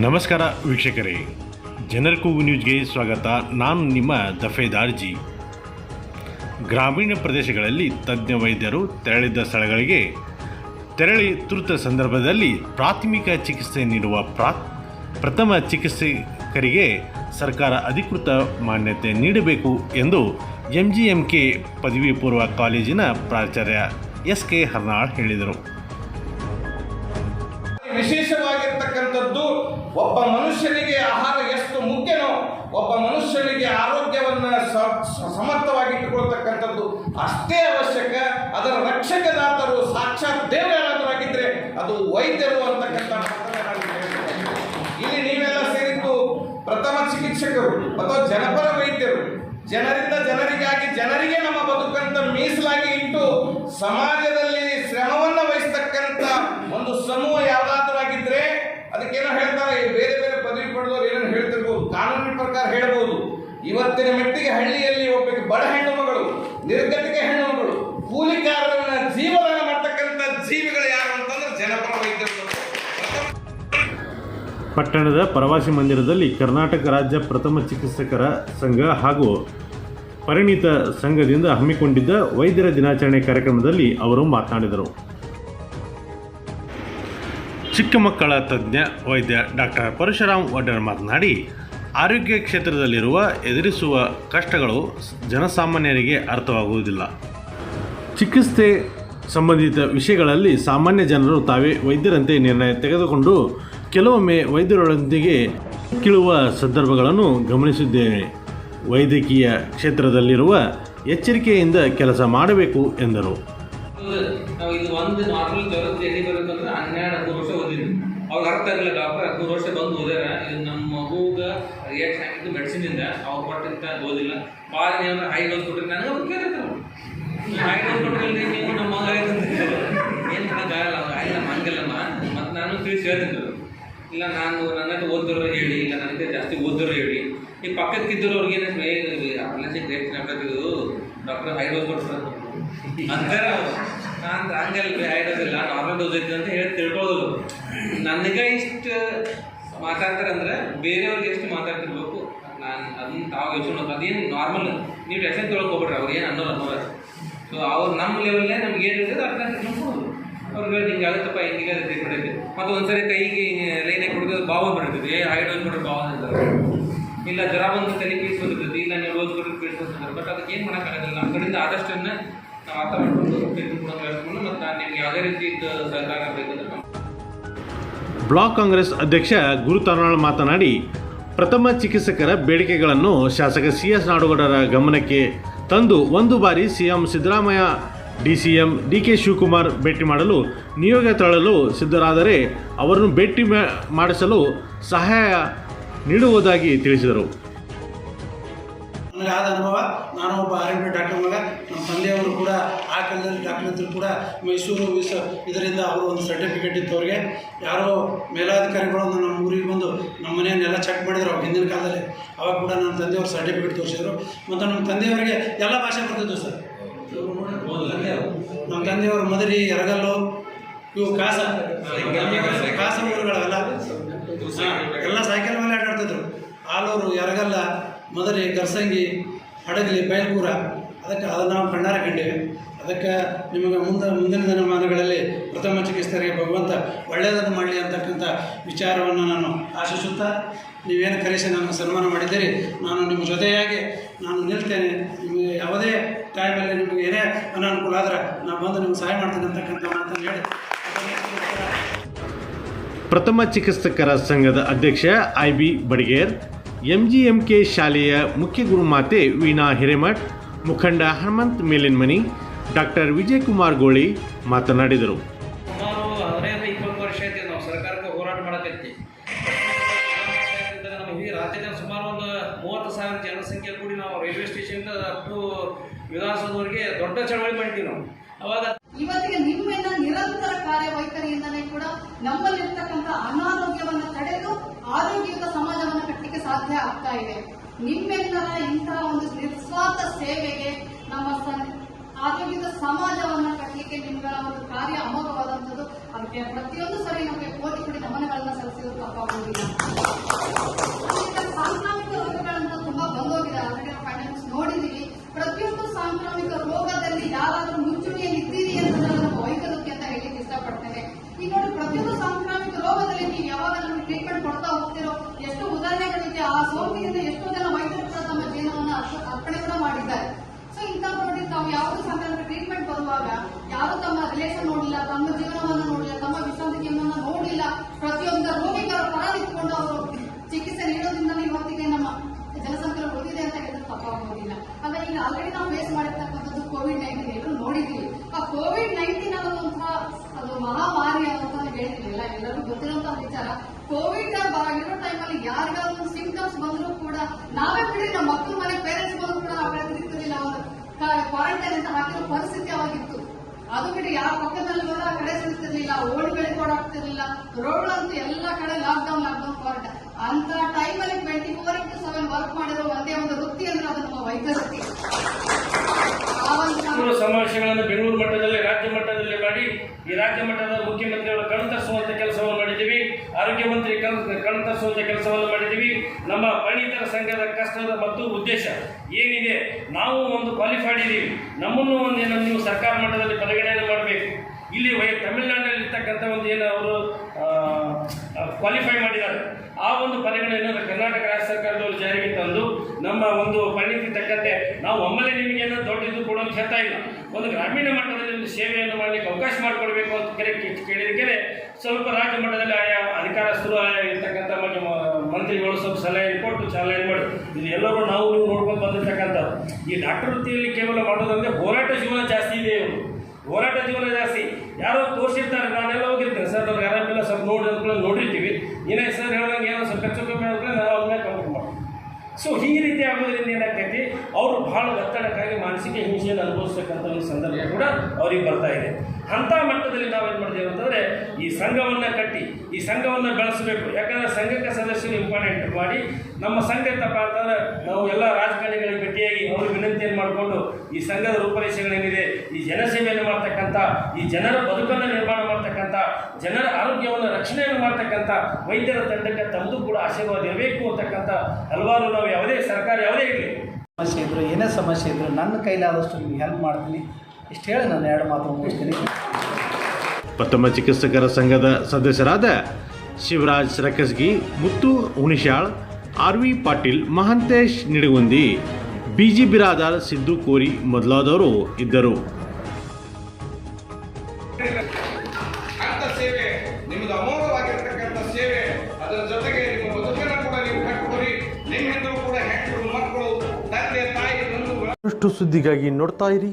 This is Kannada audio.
ನಮಸ್ಕಾರ ವೀಕ್ಷಕರೇ. ಜನರ ಕೂಗು ನ್ಯೂಸ್ಗೆ ಸ್ವಾಗತ. ನಾನು ನಿಮ್ಮ ದಫೇದಾರ್ಜಿ ಗ್ರಾಮೀಣ ಪ್ರದೇಶಗಳಲ್ಲಿ ತಜ್ಞ ವೈದ್ಯರು ತೆರಳಿದ್ದ ಸ್ಥಳಗಳಿಗೆ ತೆರಳಿ ತುರ್ತ ಸಂದರ್ಭದಲ್ಲಿ ಪ್ರಾಥಮಿಕ ಚಿಕಿತ್ಸೆ ನೀಡುವ ಪ್ರಾ, ಪ್ರಥಮ ಚಿಕಿತ್ಸಕರಿಗೆ ಸರ್ಕಾರ ಅಧಿಕೃತ ಮಾನ್ಯತೆ ನೀಡಬೇಕು ಎಂದು ಎಂ ಜಿ ಎಂ ಕೆ ಪದವಿ ಪೂರ್ವ ಕಾಲೇಜಿನ ಪ್ರಾಚಾರ್ಯ ಎಸ್ ಕೆ ಹರ್ನಾಳ್ ಹೇಳಿದರು. ವಿಶೇಷವಾಗಿರ್ತಕ್ಕಂಥದ್ದು ಒಬ್ಬ ಮನುಷ್ಯನಿಗೆ ಆಹಾರ ಎಷ್ಟು ಮುಖ್ಯನೋ, ಒಬ್ಬ ಮನುಷ್ಯನಿಗೆ ಆರೋಗ್ಯವನ್ನು ಸಮರ್ಥವಾಗಿ ಇಟ್ಟುಕೊಳ್ತಕ್ಕಂಥದ್ದು ಅಷ್ಟೇ ಅವಶ್ಯಕ ಅದರ ರಕ್ಷಕದಾತರು ಸಾಕ್ಷಾತ್ ದೇವರಾದರಾಗಿದ್ದರೆ ಅದು ವೈದ್ಯರು ಅಂತಕ್ಕಂಥ. ಇಲ್ಲಿ ನೀವೆಲ್ಲ ಸೇರಿದ್ದು ಪ್ರಥಮ ಚಿಕಿತ್ಸಕರು ಅಥವಾ ಜನಪರ ವೈದ್ಯರು ಜನರಿಂದ ಜನರಿಗಾಗಿ ಜನರಿಗೆ ನಮ್ಮ ಬದುಕಂತ ಮೀಸಲಾಗಿ ಇಟ್ಟು ಸಮಾಜದಲ್ಲಿ ಶ್ರಮವನ್ನು ವಹಿಸ್ತಕ್ಕಂಥ ಒಂದು ಸಮೂಹ ಯಾವ್ದಾದ್ರೂ ಇವತ್ತಿನ ಮಟ್ಟಿಗೆ ಹಳ್ಳಿಯಲ್ಲಿ ಒಬ್ಬಕ್ಕೆ ಬಡ ಹೆಣ್ಣು ಮಗಳು, ನಿರ್ಗತಿಕ ಹೆಣ್ಣು ಮಗಳು, ಕೂಲಿಕಾರರನ್ನ ಜೀವದಾನ ಮಾಡ್ತಕ್ಕಂಥ ಜೀವಿಗಳು ಯಾರು ಅಂತಂದ್ರೆ ಜನಪರ ವೈದ್ಯರು ಪಟ್ಟಣದ ಪ್ರವಾಸಿ ಮಂದಿರದಲ್ಲಿ ಕರ್ನಾಟಕ ರಾಜ್ಯ ಪ್ರಥಮ ಚಿಕಿತ್ಸಕರ ಸಂಘ ಹಾಗೂ ಪರಿಣಿತ ಸಂಘದಿಂದ ಹಮ್ಮಿಕೊಂಡಿದ್ದ ವೈದ್ಯರ ದಿನಾಚರಣೆ ಕಾರ್ಯಕ್ರಮದಲ್ಲಿ ಅವರು ಮಾತನಾಡಿದರು. ಚಿಕ್ಕ ಮಕ್ಕಳ ತಜ್ಞ ವೈದ್ಯ ಡಾಕ್ಟರ್ ಪರಶುರಾಮ್ ಒಡ್ಡರ್ ಮಾತನಾಡಿ ಆರೋಗ್ಯ ಕ್ಷೇತ್ರದಲ್ಲಿರುವ ಎದುರಿಸುವ ಕಷ್ಟಗಳು ಜನಸಾಮಾನ್ಯರಿಗೆ ಅರ್ಥವಾಗುವುದಿಲ್ಲ. ಚಿಕಿತ್ಸೆ ಸಂಬಂಧಿತ ವಿಷಯಗಳಲ್ಲಿ ಸಾಮಾನ್ಯ ಜನರು ತಾವೇ ವೈದ್ಯರಂತೆ ನಿರ್ಣಯ ತೆಗೆದುಕೊಂಡು ಕೆಲವೊಮ್ಮೆ ವೈದ್ಯರೊಂದಿಗೆ ಕೀಳುವ ಸಂದರ್ಭಗಳನ್ನು ಗಮನಿಸಿದ್ದೇನೆ ವೈದ್ಯಕೀಯ ಕ್ಷೇತ್ರದಲ್ಲಿರುವ ಎಚ್ಚರಿಕೆಯಿಂದ ಕೆಲಸ ಮಾಡಬೇಕು ಎಂದರು. ಹನ್ನೆರಡು ವರ್ಷ ಅವ್ರಿಗೆ ಅರ್ಥ ಆಗಲಿಲ್ಲ ಡಾಕ್ಟರ್ ಹದಿಮೂರು ವರ್ಷ ಬಂದು ಓದ್ಯಾರ, ಇದು ನಮ್ಮ ರಿಯಾಕ್ಷನ್ ಆಗಿದ್ದು ಮೆಡಿಸಿನಿಂದ ಅವ್ರು ಕೊಟ್ಟಂತ ಓದಿಲ್ಲ ಭಾಳ ನೀವು ಹೈ ಡೋಸ್ ಕೊಟ್ಟರೆ ನನಗೆ ಅವ್ರು ಕೇಳಿದ್ರು ಹೈ ಡೋಸ್ ಕೊಟ್ಟಿಲ್ಲ ನೀವು ನಮ್ಮ ಮಗ ಏನು ಮಾಡೋಕ್ಕಾಗಲ್ಲ ಅವ್ರು. ಆಗಿಲ್ಲ ಹಂಗಲ್ಲಮ್ಮ ಮತ್ತು ನಾನು ತಿಳಿಸಿ ಹೇಳ್ತಿದ್ರು ಇಲ್ಲ, ನಾನು ನನ್ನ ಓದಿದ್ರು ಹೇಳಿ. ಇಲ್ಲ ನನಗೆ ಜಾಸ್ತಿ ಓದಿದ್ರು ಹೇಳಿ. ಈ ಪಕ್ಕಕ್ಕಿದ್ದರು ಅವ್ರಿಗೆ ಅರ್ಲೆನ್ಸಿ ಗ್ರೇಟ್ ಇದು ಡಾಕ್ಟರ್ ಹೈ ಡೋಸ್ ಕೊಡ್ತಾರೆ ಅಂತಾರೆ ಅವರು. ನಾನು ಹಂಗಲ್ಲ ಹೈ ಡೋಸ್ ಇಲ್ಲ. ನಾರ್ಮಲ್ ಡೋಸ್ ಐತೆ ಅಂತ ಹೇಳಿ ತಿಳ್ಕೊಳ್ಳೋದು ನನಗೆ ಇಷ್ಟು ಮಾತಾಡ್ತಾರೆ ಅಂದ್ರೆ ಬೇರೆಯವ್ರಿಗೆ ಎಷ್ಟು ಮಾತಾಡ್ತಿರ್ಬೇಕು? ನಾನು ಅದನ್ನ ತಾವು ಯೋಚನೆ ಅದೇನು ನಾರ್ಮಲ್ ನೀವು ಟೆನ್ಷನ್ ತೊಗೊಳಕ್ ಹೋಗ್ಬಿಡ್ರಿ, ಅವ್ರು ಏನು ಅನ್ನೋಲ್ಲ ಅನ್ನೋಲ್ಲ ಸೊ ಅವ್ರು ನಮ್ಮ ಲೆವೆಲ್ಲೇ ನಮ್ಗೆ ಏನು ಇರ್ತದೆ ಅರ್ಥ ಅವ್ರಿಗೆ ಹೇಳಿ ಹಿಂಗೆ ಆಗುತ್ತಪ್ಪ, ಹಿಂಗೆ ಟ್ರೀಟ್ಮೆಂಟ್ ಕೊಡೋದು ಮತ್ತು ಒಂದ್ಸರಿ ಕೈಗೆ ಲೈನ್ ಆಗಿ ಕೊಡ್ತದೆ ಬಾವು ಬರ್ತದೆ ಏ ಹೈಡ್ ಡೋಸ್ ಕೊಡ್ರಿ ಬಾವು ಅಂತಾರೆ. ಇಲ್ಲ, ಜ್ವರ ಬಂದು ತಲೆ ಪೀಸ್ ಬಂದಿರ್ತೈತಿ ಇಲ್ಲ, ನೀವು ರೋಸ್ ಕೊಟ್ಟು ಪೀಸ್ ಬಟ್ ಅದಕ್ಕೆ ಏನು ಮಾಡೋಕ್ಕಾಗೋದಿಲ್ಲ ನಮ್ಮ ಕಡೆಯಿಂದ ಆದಷ್ಟನ್ನು ನಾವು ಅರ್ಥ ಮಾಡ್ಕೊಂಡು ಟ್ರೀಟ್ಮೆಂಟ್ ಕೊಡೋದು ಹೇಳ್ಕೊಂಡು, ಮತ್ತು ನಾನು ನಿಮ್ಗೆ ಯಾವುದೇ ರೀತಿ ಸಹಕಾರ ಬೇಕಂದ್ರೆ ಬ್ಲಾಕ್ ಕಾಂಗ್ರೆಸ್ ಅಧ್ಯಕ್ಷ ಗುರು ತರನಾಳ್ ಮಾತನಾಡಿ, ಪ್ರಥಮ ಚಿಕಿತ್ಸಕರ ಬೇಡಿಕೆಗಳನ್ನು ಶಾಸಕ ಸಿ ಎಸ್ ನಾಡುಗೌಡರ ಗಮನಕ್ಕೆ ತಂದು ಒಂದು ಬಾರಿ CM Siddaramaiah, DCM D K Shivakumar ಭೇಟಿ ಮಾಡಲು ನಿಯೋಗ ತಳ್ಳಲು ಸಿದ್ಧರಾದರೆ ಅವರನ್ನು ಭೇಟಿ ಮಾಡಿಸಲು ಸಹಾಯ ನೀಡುವುದಾಗಿ ತಿಳಿಸಿದರು. ನನಗಾದ ಅನುಭವ. ನಾನು ಒಬ್ಬ ಆರ್ ಡಾಕ್ಟರ್ ಮಗ. ನಮ್ಮ ತಂದೆಯವರು ಕೂಡ ಆ ಕಾಲದಲ್ಲಿ ಡಾಕ್ಟರ್ ಇದ್ದರು ಕೂಡ ಮೈಸೂರು ವಿಶ್ವ ಇದರಿಂದ ಅವರು ಒಂದು ಸರ್ಟಿಫಿಕೇಟ್ ಇತ್ತು ಅವ್ರಿಗೆ. ಯಾರೋ ಮೇಲಾಧಿಕಾರಿಗಳು ನಮ್ಮ ಊರಿಗೆ ಬಂದು ನಮ್ಮ ಮನೆಯನ್ನೆಲ್ಲ ಚೆಕ್ ಮಾಡಿದ್ರು ಅವಾಗ ಹಿಂದಿನ ಕಾಲದಲ್ಲಿ. ಅವಾಗ ಕೂಡ ನನ್ನ ತಂದೆಯವರು ಸರ್ಟಿಫಿಕೇಟ್ ತೋರಿಸಿದ್ರು. ಮತ್ತು ನಮ್ಮ ತಂದೆಯವರಿಗೆ ಎಲ್ಲ ಭಾಷೆ ಬರ್ತಿದ್ವು ಸರ್. ನಮ್ಮ ತಂದೆಯವರು ಮದರಿ, ಎರಗಲ್ಲು, ಇವು ಕಾಸ ಕಾಸ ಊರುಗಳವೆಲ್ಲ ಎಲ್ಲ ಸೈಕಲ್ ಮೇಲೆ ಆಟಾಡ್ತಿದ್ರು ಆಲೂರು ಎರಗಲ್ಲ ಮದರಿ ಕರ್ಸಂಗಿ, ಹಡಗಲಿ ಬೈಲ್ಪುರ ಅದಕ್ಕೆ ಅದನ್ನು ನಾವು ಕಣ್ಣಾರ ಕಂಡೇವೆ. ಅದಕ್ಕೆ ನಿಮಗೆ ಮುಂದೆ, ಮುಂದಿನ ದಿನಮಾನಗಳಲ್ಲಿ ಪ್ರಥಮ ಚಿಕಿತ್ಸೆಗೆ ಭಗವಂತ ಒಳ್ಳೆಯದನ್ನು ಮಾಡಲಿ ಅಂತಕ್ಕಂಥ ವಿಚಾರವನ್ನು ನಾನು ಆಶಿಸುತ್ತಾ, ನೀವೇನು ಕರೆಸಿ ನಾನು ಸನ್ಮಾನ ಮಾಡಿದ್ದೀರಿ, ನಾನು ನಿಮ್ಮ ಜೊತೆಯಾಗಿ ನಾನು ನಿಲ್ತೇನೆ. ನಿಮಗೆ ಯಾವುದೇ ಟೈಮಲ್ಲಿ ನಿಮಗೆ ಏನೇ ಅನಾನುಕೂಲ ಆದರೆ ನಾನು ಬಂದು ನಿಮ್ಗೆ ಸಹಾಯ ಮಾಡ್ತೇನೆ ಅಂತಕ್ಕಂಥ ಮಾತನ್ನು ಹೇಳಿ. ಪ್ರಥಮ ಚಿಕಿತ್ಸಕರ ಸಂಘದ ಅಧ್ಯಕ್ಷ ಐ ಬಿ ಬಡಿಗೇರ್. ಎಂಜಿಎಂಕೆ ಶಾಲೆಯ ಮುಖ್ಯ ಗುರುಮಾತೆ ವೀಣಾ ಹಿರೇಮಠ್ ಮುಖಂಡ ಹನುಮಂತ್ ಮೇಲಿನ್ಮನಿ ಡಾಕ್ಟರ್ ವಿಜಯಕುಮಾರ್ ಗೋಳಿ ಮಾತನಾಡಿದರು. ಜನಸಂಖ್ಯೆ ಕೂಡಿ ನಾವು ರೈಲ್ವೆ ಸ್ಟೇಷನ್ ಅಪ್ ಟು ವಿಧಾನಸೌಧವರೆಗೆ ದೊಡ್ಡ ಚಳವಳಿ ಮಾಡಿದ್ವಿ ನಾವು. ಅವಾಗ ಇವತ್ತಿಗೆ ನಿಮ್ಮೆಲ್ಲ ನಿರಂತರ ಕಾರ್ಯವೈಖರಿಯಿಂದಲೇ ಕೂಡ ನಮ್ಮಲ್ಲಿರ್ತಕ್ಕಂಥ ಅನಾರೋಗ್ಯವನ್ನು ತಡೆದು ಆರೋಗ್ಯಯುತ ಸಮಾಜವನ್ನು ಕಟ್ಟಲಿಕ್ಕೆ ಸಾಧ್ಯ ಆಗ್ತಾ ಇದೆ. ನಿಮ್ಮೆಲ್ಲರ ಇಂತಹ ಒಂದು ನಿಸ್ವಾರ್ಥ ಸೇವೆಗೆ ನಮ್ಮ ಆರೋಗ್ಯದ ಸಮಾಜವನ್ನ ಕಟ್ಟಲಿಕ್ಕೆ ನಿಮ್ಗಳ ಒಂದು ಕಾರ್ಯ ಅಮೋಘವಾದಂಥದ್ದು. ಅದಕ್ಕೆ ಪ್ರತಿಯೊಂದು ಸರಿ ನಮಗೆ ಕೋಟಿ ಕೋಟಿ ನಮನಗಳನ್ನು ಸಲ್ಲಿಸಿದ್ರು ತಪ್ಪಾಗುವುದಿಲ್ಲ ಈಗ ಸಾಂಕ್ರಾಮಿಕ ರೋಗಗಳಂತ ತುಂಬಾ ಬಂದೋಗಿದೆ ಆಲ್ರೆಡಿ ನಾವು ಫೈನಾನ್ಸ್ ನೋಡಿದೀವಿ ಪ್ರತಿಯೊಂದು ಸಾಂಕ್ರಾಮಿಕ ರೋಗದಲ್ಲಿ ಯಾರಾದ್ರೂ ಮುಂಚೂಣಿಯಲ್ಲಿ ಇದ್ದೀರಿ ಅಂತ ನಮ್ಮ ವೈಕಲ್ಯಕ್ಕೆ ಅಂತ ಹೇಳಿ ಇಷ್ಟಪಡ್ತೇನೆ ಈಗ ನೋಡಿ ಪ್ರತಿಯೊಂದು ಸಾಂಕ್ರಾಮಿಕ ರೋಗದಲ್ಲಿ ನೀವು ಯಾವಾಗ ನಮಗೆ ಟ್ರೀಟ್ಮೆಂಟ್ ಕೊಡ್ತಾ ಹೋಗ್ತಿರೋ ಎಷ್ಟು ಉದಾಹರಣೆಗಳಿದೆ ಆ ಸೋಂಕಿನಿಂದ ಎಷ್ಟೋ ಜನ ವೈದ್ಯರು ಕೂಡ ತಮ್ಮ ಜೀವನವನ್ನು ಅರ್ಪ- ಅರ್ಪಣೆ ಕೂಡ ಮಾಡಿದ್ದಾರೆ ಸೊ ಇಂಥ ನೋಡಿ ತಾವು ಯಾವುದು ಸಾಂಕ್ರಾಮಿಕ ಟ್ರೀಟ್ಮೆಂಟ್ ಬರುವಾಗ ರಿಲೇಷನ್ ನೋಡಿಲ್ಲ ತಮ್ಮ ಜೀವನವನ್ನು ನೋಡಿಲ್ಲ ತಮ್ಮ ವಿಶ್ರಾಂತಿ ಜೀವನವನ್ನು ನೋಡಿಲ್ಲ ಪ್ರತಿಯೊಂದು ರೋಗಿಗಳ ಪರ ನಿಂತ್ಕೊಂಡು ಅವರು ಚಿಕಿತ್ಸೆ ನೀಡೋದ್ರಿಂದ ಇವತ್ತಿಗೆ ನಮ್ಮ ಜನಸಂಖ್ಯೆ ಉಳಿದಿದೆ ಅಂತ ಹೇಳಿದ್ರೆ ತಪ್ಪಾಗೋದಿಲ್ಲ ಆದ್ರೆ ಈಗ ಆಲ್ರೆಡಿ ನಾವು ಫೇಸ್ ಮಾಡಿರ್ತಕ್ಕಂಥದ್ದು ಕೋವಿಡ್ ನೈನ್ಟೀನ್ ಎಲ್ಲರೂ ನೋಡಿದ್ವಿ ಆ ಕೋವಿಡ್ ನೈನ್ಟೀನ್ ಅನ್ನೋದಂತಹ ಅದು ಮಹಾಮಾರಿ ಅನ್ನೋದನ್ನ ಹೇಳ್ತಿರಲಿಲ್ಲ ಎಲ್ಲರಿಗೂ ಗೊತ್ತಿರುವಂತಹ ವಿಚಾರ. ಕೋವಿಡ್ ಇರೋ ಟೈಮಲ್ಲಿ ಯಾರಿಗಾದ್ರೂ ಸಿಂಪ್ಟಮ್ಸ್ ಬಂದರೂ ಕೂಡ ನಾವೇ ಬಿಡಿ, ನಮ್ಮ ಮಕ್ಕಳ ಮನೆ ಪೇರೆಂಟ್ಸ್ ಬಂದರೂ ಕೂಡ ನಾವು ಬೆಳೆದಿರ್ತಿರ್ಲಿಲ್ಲ ಅವರು ಕ್ವಾರಂಟೈನ್ ಅಂತ ಹಾಕಿರೋ ಪರಿಸ್ಥಿತಿ ಅವಾಗಿತ್ತು ಅದು ಬಿಟ್ಟು ಯಾರ ಪಕ್ಕದಲ್ಲಿ ಬಂದ್ರೆ ಆ ಕಡೆ ಸಿಗ್ತಿರ್ಲಿಲ್ಲ ಓಣಿಗಳಿಗೆ ಓಡಾಡ್ತಿರ್ಲಿಲ್ಲ ರೋಡ್ಗಳಂತೂ ಎಲ್ಲ ಕಡೆ ಲಾಕ್ಡೌನ್ ಲಾಕ್ಡೌನ್ ಕ್ವಾರಂಟೈನ್ ಅಂತ ಟೈಮಲ್ಲಿ twenty four into seven work ಮಾಡಿರೋ ಒಂದೇ ಒಂದು ವೃತ್ತಿ ಅಂದ್ರೆ ಅದು ನಮ್ಮ ವೈದ್ಯ ವೃತ್ತಿ. ಆ ಒಂದು ನಮ್ಮ ಇವರು ಸಮಾವೇಶಗಳನ್ನು ಬೆಂಗಳೂರು ಮಟ್ಟದಲ್ಲಿ, ರಾಜ್ಯ ಮಟ್ಟದಲ್ಲಿ ಮಾಡಿ, ಈ ರಾಜ್ಯ ಮಟ್ಟದ ಮುಖ್ಯಮಂತ್ರಿಗಳು ಕಣ್ತರಿಸುವಂತ ಕೆಲಸವನ್ನು ಮಾಡಿದ್ದೀವಿ ಆರೋಗ್ಯ ಮಂತ್ರಿ ಕಣ್ ಕಣ್ತರಿಸುವಂತ ಕೆಲಸವನ್ನು ಮಾಡಿದ್ದೀವಿ. ನಮ್ಮ ಪರಿಣಿತರ ಸಂಘದ ಕಷ್ಟದ ಮತ್ತು ಉದ್ದೇಶ ಏನಿದೆ? ನಾವು ಒಂದು ಕ್ವಾಲಿಫೈಡ್ ಇದ್ದೀವಿ. ನಮ್ಮನ್ನು ಒಂದು ಏನು ನೀವು ಸರ್ಕಾರ ಮಟ್ಟದಲ್ಲಿ ಪರಿಗಣನೆ ಮಾಡಬೇಕು. ಇಲ್ಲಿ ವೈ ತಮಿಳುನಾಡಿನಲ್ಲಿರ್ತಕ್ಕಂಥ ಒಂದು ಏನು ಅವರು ಕ್ವಾಲಿಫೈ ಮಾಡಿದ್ದಾರೆ. ಆ ಒಂದು ಪರಿಗಣನೆಯನ್ನು ಕರ್ನಾಟಕ ರಾಜ್ಯ ಸರ್ಕಾರದವರು ಜಾರಿಗೆ ತಂದು ನಮ್ಮ ಒಂದು ಪರಿಣಿತಿ ತಕ್ಕಂತೆ ನಾವು ಒಮ್ಮೆಲೆ ನಿಮಗೇನು ದೊಡ್ಡದು ಕೊಡೋದು ಹೇಳ್ತಾ ಇಲ್ಲ. ಒಂದು ಗ್ರಾಮೀಣ ಮಟ್ಟದಲ್ಲಿ ಒಂದು ಸೇವೆಯನ್ನು ಮಾಡಲಿಕ್ಕೆ ಅವಕಾಶ ಮಾಡಿಕೊಡ್ಬೇಕು ಅಂತ ಕರೆ ಕೇಳಿದಕ್ಕೆ ಸ್ವಲ್ಪ ರಾಜ್ಯ ಮಟ್ಟದಲ್ಲಿ ಆಯಾ ಅಧಿಕಾರಸ್ಥರು ಆಯಾ ಇರ್ತಕ್ಕಂಥ ಮಂತ್ರಿಗಳು ಸ್ವಲ್ಪ ಸಲಹೆ ಕೊಟ್ಟು ಚಾಲನೆ ಮಾಡಿ. ಇದು ಎಲ್ಲರೂ ನಾವು ನೀವು ನೋಡ್ಕೊಂಡು ಬಂದಿರ್ತಕ್ಕಂಥದ್ದು. ಈ ಡಾಕ್ಟರ್ ವೃತ್ತಿಯಲ್ಲಿ ಕೇವಲ ಮಾಡೋದಂದ್ರೆ ಹೋರಾಟ ಜೀವನ ಜಾಸ್ತಿ ಇದೆ ಇವರು. ಹೋರಾಟ ಜೀವನ ಜಾಸ್ತಿ. ಯಾರೋ ತೋರಿಸಿರ್ತಾರೆ, ನಾನೆಲ್ಲ ಹೋಗಿರ್ತೇನೆ. ಸರ್ ನಾವು ಆರಾಮಿಲ್ಲ, ಸ್ವಲ್ಪ ನೋಡಿ ನೋಡಿರ್ತೀವಿ. ಏನೇ ಸರ್, ಹೇಳ್ದಂಗೆ ಏನೋ ಸ್ವಲ್ಪ ಹೆಚ್ಚು ಕಮ್ಮಿ ಆದರೆ ಸೊ ಈ ರೀತಿ ಆಗೋದ್ರಿಂದ ಏನಾಗ್ತೈತಿ? ಅವರು ಬಹಳ ಒತ್ತಡಕ್ಕಾಗಿ ಮಾನಸಿಕ ಹಿಂಸೆಯನ್ನು ಅನುಭವಿಸ್ತಕ್ಕಂಥ ಒಂದು ಸಂದರ್ಭ ಕೂಡ ಅವ್ರಿಗೆ ಬರ್ತಾ ಇದೆ. ಅಂಥ ಮಟ್ಟದಲ್ಲಿ ನಾವೇನು ಮಾಡ್ತೀವಿ ಅಂತಂದರೆ ಈ ಸಂಘವನ್ನು ಕಟ್ಟಿ, ಈ ಸಂಘವನ್ನು ಬೆಳೆಸಬೇಕು. ಯಾಕಂದರೆ ಸಂಘಕ್ಕೆ ಸದಸ್ಯರು ಇಂಪಾರ್ಟೆಂಟ್ ಮಾಡಿ, ನಮ್ಮ ಸಂಘ ತಪ್ಪ ಅಂತಂದ್ರೆ ನಾವು ಎಲ್ಲ ರಾಜಕಾರಣಿಗಳಿಗೆ ಭೇಟಿಯಾಗಿ ಅವ್ರ ವಿನಂತಿಯನ್ನು ಮಾಡಿಕೊಂಡು ಈ ಸಂಘದ ರೂಪರೇಷೆಗಳೇನಿದೆ, ಈ ಜನಸೇವೆಯನ್ನು ಮಾಡ್ತಕ್ಕಂಥ, ಈ ಜನರ ಬದುಕನ್ನು ನಿರ್ಮಾಣ ಮಾಡ್ತಕ್ಕಂಥ, ಜನರ ಆರೋಗ್ಯವನ್ನು ರಕ್ಷಣೆಯನ್ನು ಮಾಡ್ತಕ್ಕಂಥ ವೈದ್ಯರ ತಂಡಕ್ಕೆ ತಮ್ಮದು ಕೂಡ ಆಶೀರ್ವಾದ ಇರಬೇಕು ಅಂತಕ್ಕಂಥ ಹಲವಾರು ನಾವು ಯಾವುದೇ ಸರ್ಕಾರ ಯಾವುದೇ ಇರಲಿ. ಸಮಸ್ಯೆ ಇದ್ದರು ಏನೇ ಸಮಸ್ಯೆ ಇದ್ದರು ನನ್ನ ಕೈಲಾದಷ್ಟು ನಿಮ್ಗೆ ಹೆಲ್ಪ್ ಮಾಡ್ತೀನಿ. ಇಷ್ಟು ಹೇಳಿ ನಾನು ಎರಡು ಮಾತು ಮುಗಿಸ್ತೀನಿ. ಪ್ರಥಮ ಚಿಕಿತ್ಸಕರ ಸಂಘದ ಸದಸ್ಯರಾದ Shivaraj Saraksgi Muttu Hunishal R V Patil Mahantesh Nidagundi B G Biradar Siddu Kori ಮೊದಲಾದವರು ಇದ್ದರು. ಅಂತ ಸೇವೆ ನಿಮ್ಮದು ಅಮೋಘವಾಗಿರ್ತಕ್ಕಂಥ ಸೇವೆ ಅದರ ಜೊತೆಗೆ ನಿಮ್ಮ ಬದುಕನ್ನು ಕೂಡ ನೀವು ಕಟ್ಕೊರಿ ನಿಮ್ಮ ಕೂಡ ಹೆಂಡರು ಮಕ್ಕಳು ತಂದೆ ತಾಯಿ ಬಂಧುಗಳು. ಅಷ್ಟು ಸುದ್ದಿಗಾಗಿ ನೋಡ್ತಾ ಇರಿ.